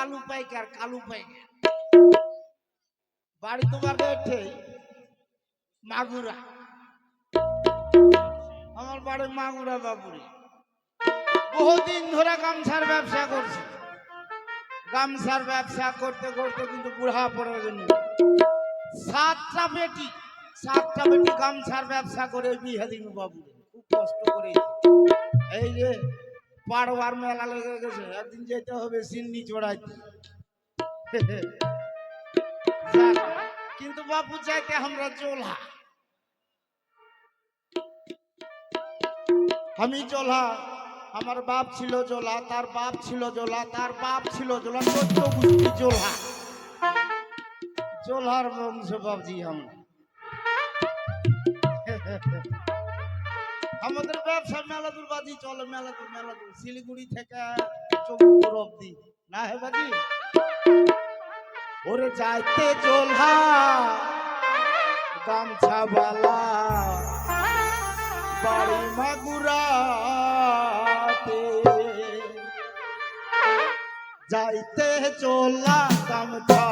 কালু পাইকার কালু পাইকার বাড়ি তোমার গেছে মাগুরা। আমার বাড়ি মাগুরা বাবুরি। বহুদিন ধরে গামছার ব্যবসা করছি। গামছার ব্যবসা করতে করতে কিন্তু বুড়া পড়ে গেল। সাতটা বেটি সাতটা বেটি গামছার ব্যবসা করে বিয়ে দিন বাবু খুব কষ্ট করে এই যে পাড়বার মেলা লেগে গেছে। একদিন যেতে হবে, সিন্নি চড়াইতে। কিন্তু বাবু চাইতে আমরা চোলা আমি চোলা আমার বাপ ছিল জোলা, তার বাপ ছিল জোলা, তার বাপ ছিল জোলা চোদ্দ গোষ্ঠী জোলা। জোলার বংশ বাবজি আমরা। আমাদের ব্যবসা মেলা দূর বাজি, চলে মেলা দূর মেলা দূর শিলিগুড়ি থেকে চৌপুর অব্দি না হে বাজি? ওরে যাইতে চোলা গামছা বালা, বাড়ি মাগুরাতে। যাইতে চোলা গামছা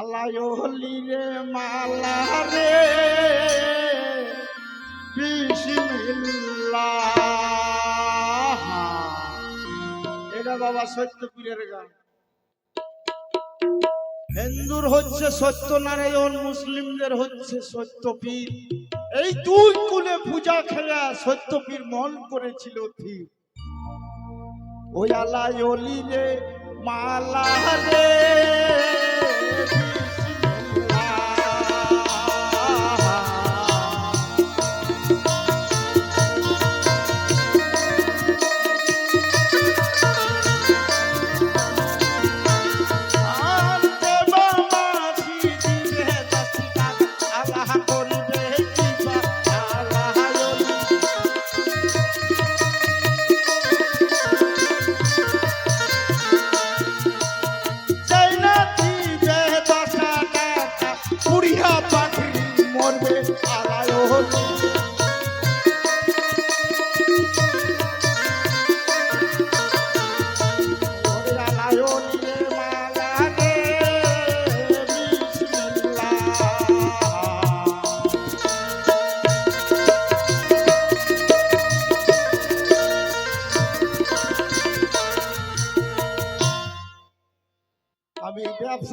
আলায়লি রে, মালা রে। এটা বাবা সত্য পীরের গান। হিন্দুর হচ্ছে সত্যনারায়ণ, মুসলিমদের হচ্ছে সত্যপীর। এই দুই কুলে পূজা খেলা সত্যপীর মন করেছিল ঠিক ওই আলায়লি রে, মালা রে। বিসমিল্লাহ।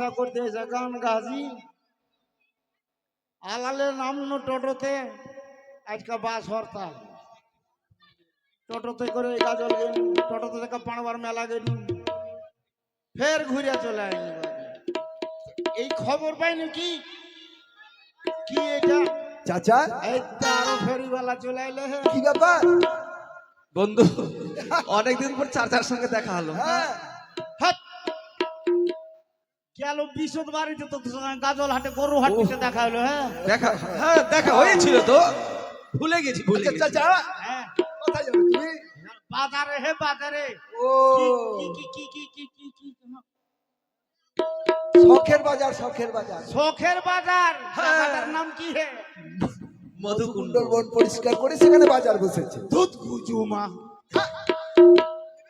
ব্যবসা করতে এসে গান গাছি আলালের নাম নো টোটোতে আজকে বাস হরতাল। টোটোতে করে গাজল গেলু টোটোতে থেকে পাঁড়বার মেলা গেলু ফের ঘুরে চলে বাড়ি। এই খবর পাইনি কি? কি এটা? চাচা? এই তো আরও ফেরিওয়ালা চলে এলে কি ব্যাপার? বন্ধু অনেকদিন পর চাচার সঙ্গে দেখা হলো। হ্যাঁ। গেল বিশদ বাড়িতে তো গাজল হাটে গরু হাটে দেখা হলো হ্যাঁ? দেখা হ্যাঁ দেখা হয়েছিল তো। ভুলে গেছি ভুলে আচ্ছা, গেছি। আচ্ছা বাজারে হে বাজারে। ও। কি কি কি কি কি কি শখের বাজার শখের বাজার। শখের বাজার। হ্যাঁ। জায়গাটার নাম কি হে? মধুকুণ্ডল বন পরিষ্কার করে সেখানে বাজার বসেছে। দুধ গুজুমা হ্যাঁ।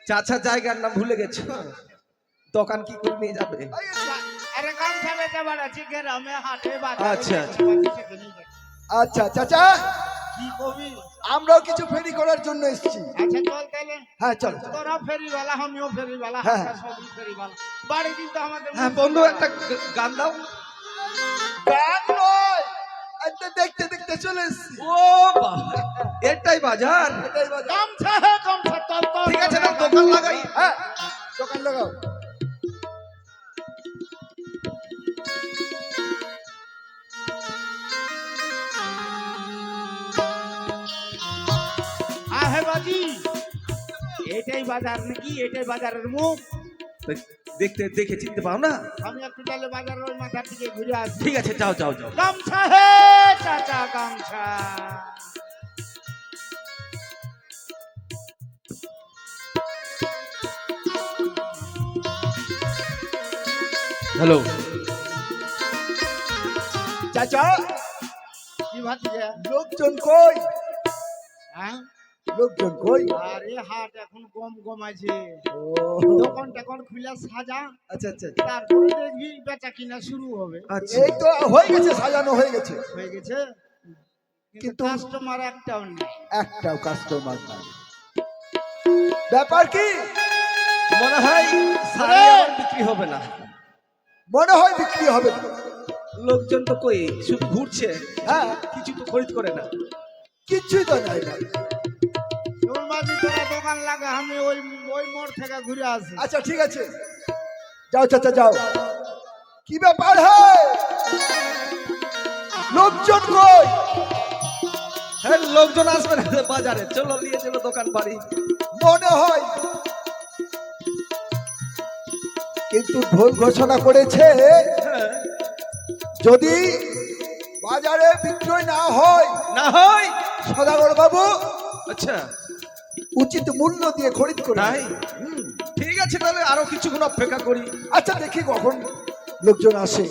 চাচা জায়গার নাম ভুলে গেছে। দোকান কি করে নিয়ে যাবে? আচ্ছা, আচ্ছা। যাই। আচ্ছা চাচা কি কবি? আমরাও কিছু ফেরি করার জন্য এসেছি। আচ্ছা হ্যাঁ চল তোরা ফেরিওয়ালা আমিও ফেরিওয়ালা হ্যাঁ। বাড়ি কিন্তু আমাদের হ্যাঁ বন্ধু একটা গান দাও। গান নয় দেখতে দেখতে চলে এসেছি। ও এটাই বাজার। এটাই বাজার ঠিক আছে না দোকান লাগাই। হ্যাঁ দোকান লাগাও। বাজি? এটাই বাজার নাকি? এটাই বাজারের মুখ? তো দেখতে দেখে চিনতে পাও না? আমি একটু তাহলে বাজারের ওই মাথার দিকে ঘুরে আসি ঠিক আছে যাও যাও যাও। গামছা হে চাচা গামছা। হ্যালো। চাচা? কি ভাবছি লোকজন কই? হ্যাঁ? লোকজন কই আরে হাট এখন কম কম দোকান টোকান খুলে সাজা। আচ্ছা আচ্ছা তারপরে দেখবি বেচা কিনা শুরু হবে। আচ্ছা। এই তো হয়ে গেছে সাজানো হয়ে গেছে। হয়ে গেছে। কিন্তু কাস্টমার একটাও নেই। একটাও কাস্টমার নাই। ব্যাপার কি? মনে হয়! বিক্রি হবে না। মনে হয় বিক্রি হবে না। লোকজন তো কই শুধু ঘুরছে। হ্যাঁ। কিছু তো খরিদ করে না। কিচ্ছুই তো নাই না দোকান লাগা আমি ওই ওই মোড় থেকে ঘুরে আসি। আচ্ছা ঠিক আছে। যাও চাচা যাও। কি ব্যাপার হে লোকজন কই? হ্যাঁ লোকজন আসবে না বাজারে। চলো নিয়ে চলো দোকান বাড়ি। মনে হয় কিন্তু ঢোল ঘোষণা করেছে। হ্যাঁ। যদি বাজারে বিক্রয় না হয় না হয়? সদাগর বাবু আচ্ছা। উচিত মূল্য দিয়ে খরিদ করে নাই হুম। ঠিক আছে তাহলে আরও কিছুক্ষণ অপেক্ষা করি। আচ্ছা দেখি কখন লোকজন আসে।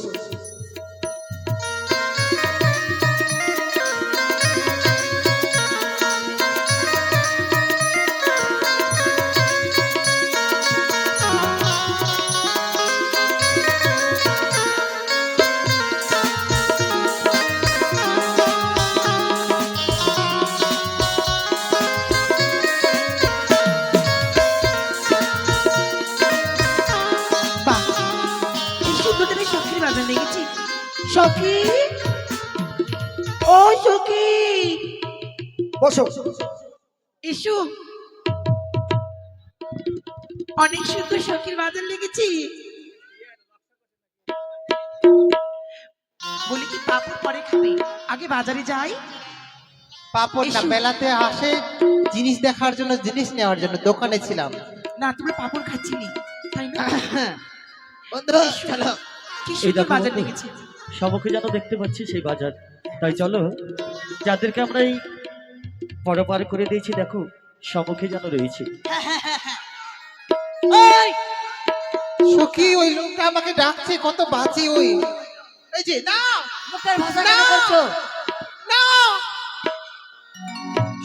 বসো। এসো। অনেক সুন্দর সখীর বাজার লেগেছি। বলি কি পাপড় পরে খাবে? আগে বাজারে যাই। পাপড় না। মেলাতে আসে জিনিস দেখার জন্য জিনিস নেওয়ার জন্য দোকানে ছিলাম। না তুমি পাপড় খাচ্ছিলি তাই না? বন্ধু চলো। কি সুন্দর বাজার। লেগেছে। সমুখে যেন দেখতে পাচ্ছি সেই বাজার তাই চলো। যাদেরকে আমরা এই পরপার করে দিয়েছি দেখো সম্মুখে যেন রয়েছে। ওই! সখী ওই লোকটা আমাকে ডাকছে কত বাঁচি ওই। এই যে না! মুখের ভাষা না! কেন করছ না!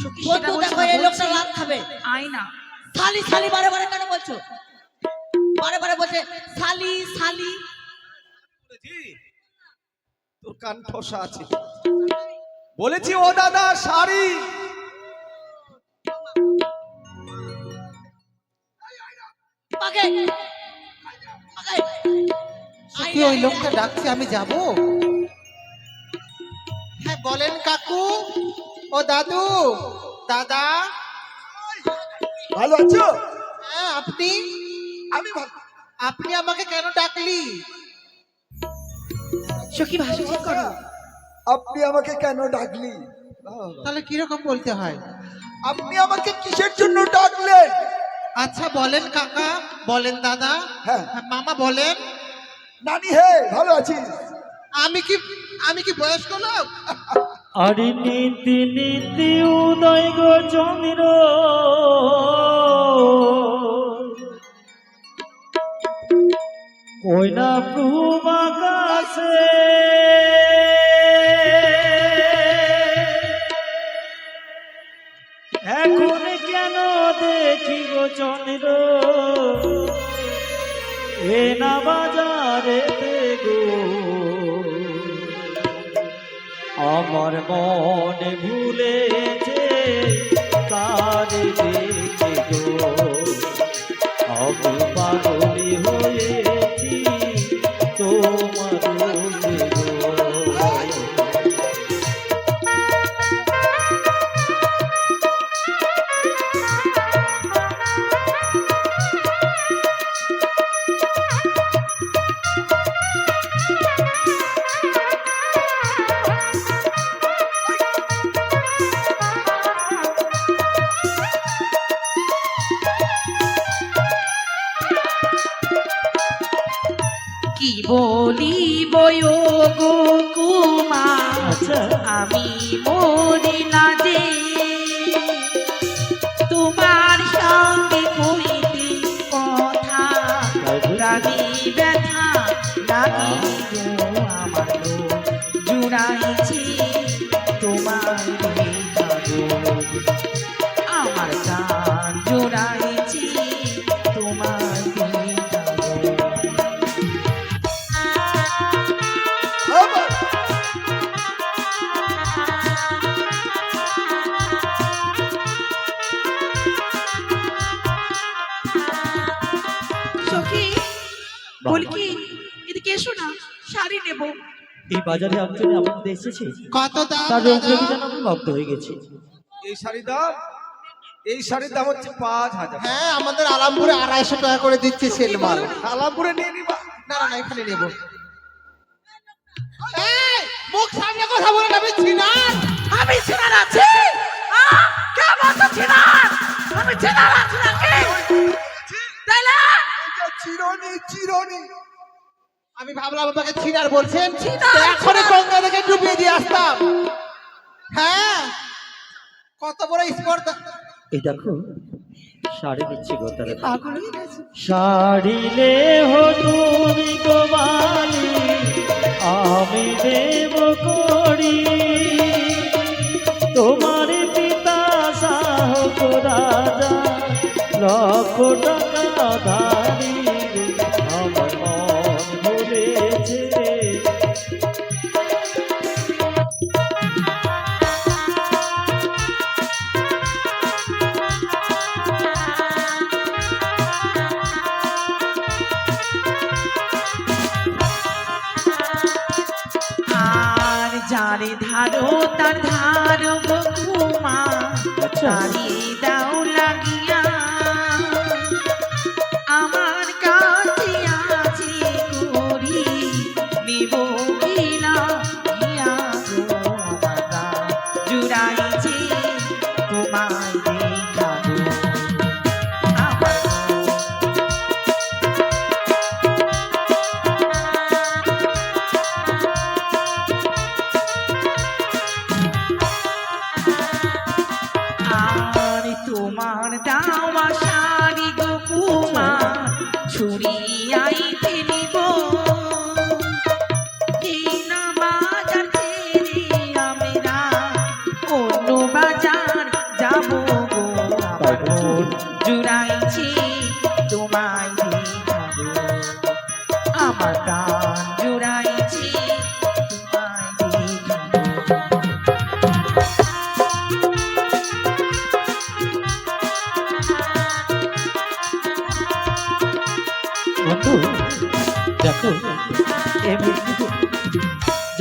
সখী বন্ধু দেখো এই লোকটা। লাভ খাবে? আয় না। বারে বারে কেন বলছো? বারে বারে বলছে তোর কান ঠসা আছে। বলেছি ও দাদা শাড়ি। ওই লোকটা ডাকছে আমি যাব? হ্যাঁ বলেন কাকু। ও দাদু দাদা। ভালো আছো? হ্যাঁ আপনি? আমি ভালো। আপনি আমাকে কেন ডাকলি? সখী ভাষা ঠিক করো। আপনি আমাকে কেন ডাকলি? তাহলে কীরকম বলতে হয়? আপনি আমাকে কিসের জন্য ডাকলেন? আচ্ছা বলেন কাকা বলেন দাদা হ্যাঁ। হ্যাঁ, মামা বলেন। নানি হে ভালো আছিস? আমি কি আমি কি বয়স্ক লোক? আরে নীতি নীতি উদয় গো চন্দ্র। ওই না প্রভু আকাশে। চন্দ্র হে না বাজারে গো আমার মনে ভুলেছে তার দেখে গো আমি পাগলি হয়েছি কি বলি বয়ো গো কুমার আচ্ছা। আমি মরি না যে এই বাজারে একজনে মধ্যে এসেছে? কত দাম? তার দাদা? দেখে যেন আমি মুগ্ধ হয়ে গেছি। এই শাড়ির দাম? এই শাড়ির দাম হচ্ছে পাঁচ হাজার হ্যাঁ আমাদের আলামপুরে আড়াইশো টাকা করে দিচ্ছে সেল মাল। আলামপুরে নিয়ে নিবা। না না না এখানে নেব। মুখ সামনে কথা বলে আমি ছিনার। আমি ছিনার আছি। কে বলছো ছিনার? আমি ছিনার আছি নাকি? তাইলে? চিরনি চিরনি। আমি ভাবলাম আমাকে ছিনার বলছেন এখনই গঙ্গা থেকে ডুবিয়ে দিয়ে আসতাম। হ্যাঁ? কত বড় স্পর্ধা। এই দেখো শাড়ি দিচ্ছি গো তারা পাগল হয়ে শাড়িলে হো তুমি আমি দেব করি। তোমার পিতা সাহ রাজা লক্ষ টাকা ধারি। আচ্ছা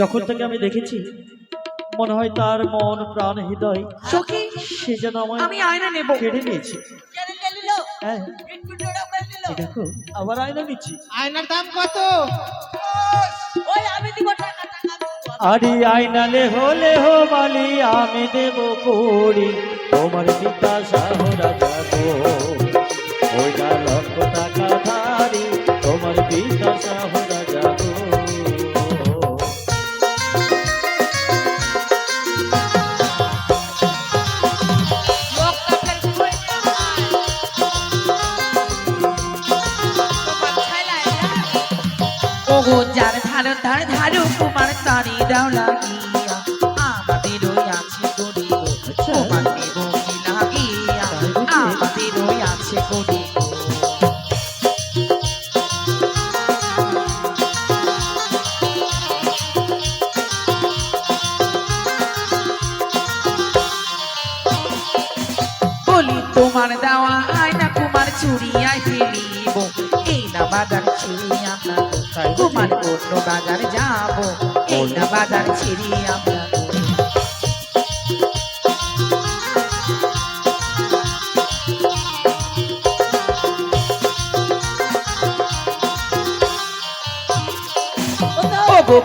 যখন থেকে আমি দেখেছি মনে হয় তার মন প্রাণ হৃদয় সখী সে যেন আমায় আমি আয়না নেব। কেড়ে নিয়েছে। হ্যাঁ। দেখো আবার আয়না নিচ্ছি। আয়নার দাম কত? ওই আমি দিব টাকা টাকা আরে আইনালে হলে হো বালি আমি দেব করি তোমার পিতা সাহরা যাব তারি দাও লাগিয়া আমাদের ওই আছে গরি আচ্ছা। তোমার দেব লাগিয়া আমাদের ওই আছে গরি বলি তোমার দেওয়া আয়না কুমার চুরিয়ায় ফেলিব। এই না বাজার ছেড়ে আমরা কুমার অন্য বাজার যাব। না বাজার ছেড়ে আমরা।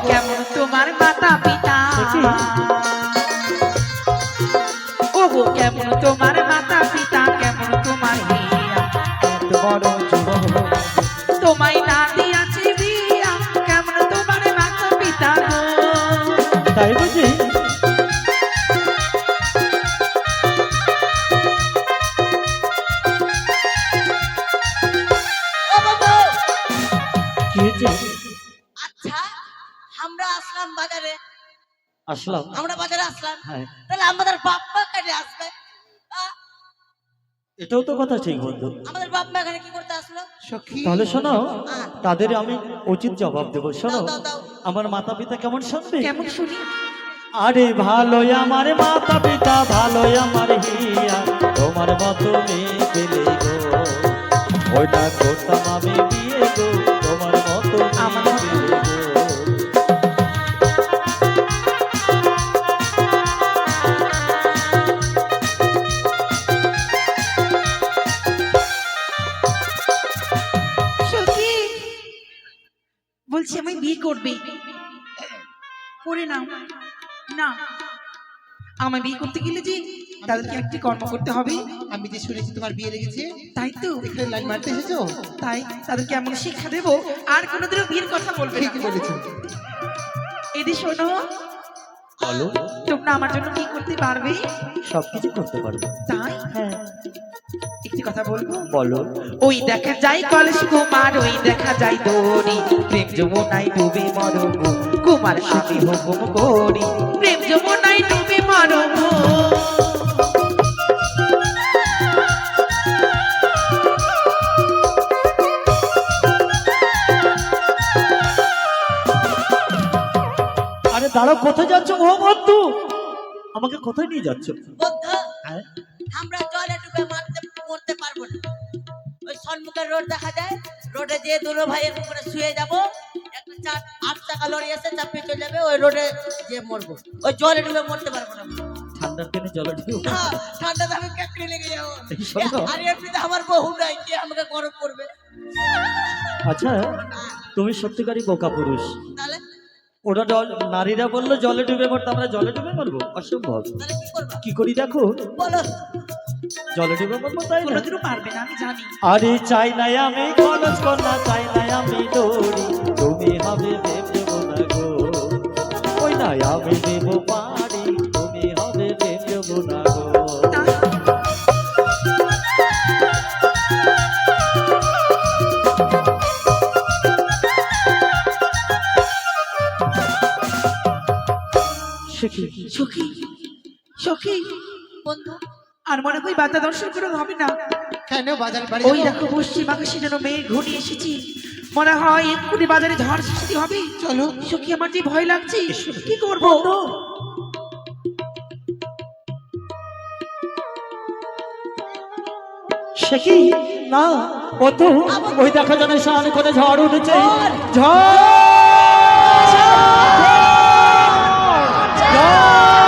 কেমন তোমার মাতা পিতা? ওগো কেমন তোমার মাতা পিতা? কেমন তোমার তোমায় এটাও তো কথা ঠিক বন্ধু। আমাদের বাপ মা এখানে কি করতে আসলো? সখী। তাহলে শোনো তাদের আমি উচিত জবাব দেবো। শোনো। আমার মাতা পিতা কেমন শুনবে? কেমন শুনি? আরে ভালোই আমার মাতা পিতা ভালোই আমার হিয়া। তোমার মতো মেয়ে পেলে গো। ওইটা করতাম আমি বিয়ে গো। তোমার মতো আমার করে নাও। না। আমার বিয়ে করতে গেলে যে তাদেরকে একটি কর্ম করতে হবে। আমি যে শুনেছি তোমার বিয়ে লেগেছে তাই তো। এখানে লাইন মারতে এসেছ? তাই তাদেরকে এমন শিক্ষা দেবো আর কোনোদিনও বিয়ের কথা বলবে না। ঠিক বলেছ। এদি শোনো বলো। তোমরা আমার জন্য কি করতে পারবে? সবকিছু করতে পারব। তাই? হ্যাঁ। কথা বলব? বলো। ওই দেখা যায় কলস কুমার ওই দেখা যায় দড়ি প্রেম যমুনাই ডুবে মরবো কুমার হুকুম করি। প্রেম যমুনাই ডুবে মরবো আরে দাঁড়াও কোথায় যাচ্ছ? ও বন্ধু! আমাকে কোথায় নিয়ে যাচ্ছ? বন্ধু হ্যাঁ? আমরা জলে ডুবে মারতে না। ওই সন্মুখের রোড দেখা যায় রোডে যেয়ে দুটো ভাই এরকম করে শুয়ে যাব। একটা চার আট টাকা লরি আছে চাপিয়ে চলে যাবে ওই রোডে যে মরবো। ওই জলে ডুবে মরতে পারব না। ঠান্ডার দিনে জলে ঢেউ হ্যাঁ, আমি কাকড়ে লেগে যাব। আর এমনিতে আমার বহু নাই কে আমাকে গরম করবে? আচ্ছা তুমি সত্যিকারই বোকা পুরুষ। তাহলে? ওরা জল নারীরা বলল জলে ডুবে মরতে আমরা জলে ডুবে মরবো? অসম্ভব। তাহলে কি করব? কি করি দেখো? বলো। জলে ডুবে মরবো তাই কোনোদিনও পারবে না আমি জানি। আরে চাই নাই আমি কলস কন্যা চাই নাই আমি দৌড়ি। তুমি হবে দেব না গো। ওই নাই আমি দর্শন করে হবে না? কেন বাজার বাড়ি ওই দেখো পশ্চিম আকাশে যেন মেঘ ঘনিয়ে এসেছি। মনে হয় এক্ষুনি বাজারে ঝড় সৃষ্টি হবে। চলো। সখী আমার যে ভয় লাগছে? কি করব? শিখি না ও তো ওই দেখা জানে শান করে ঝড় উঠেছে। ঝড়! ঝড়!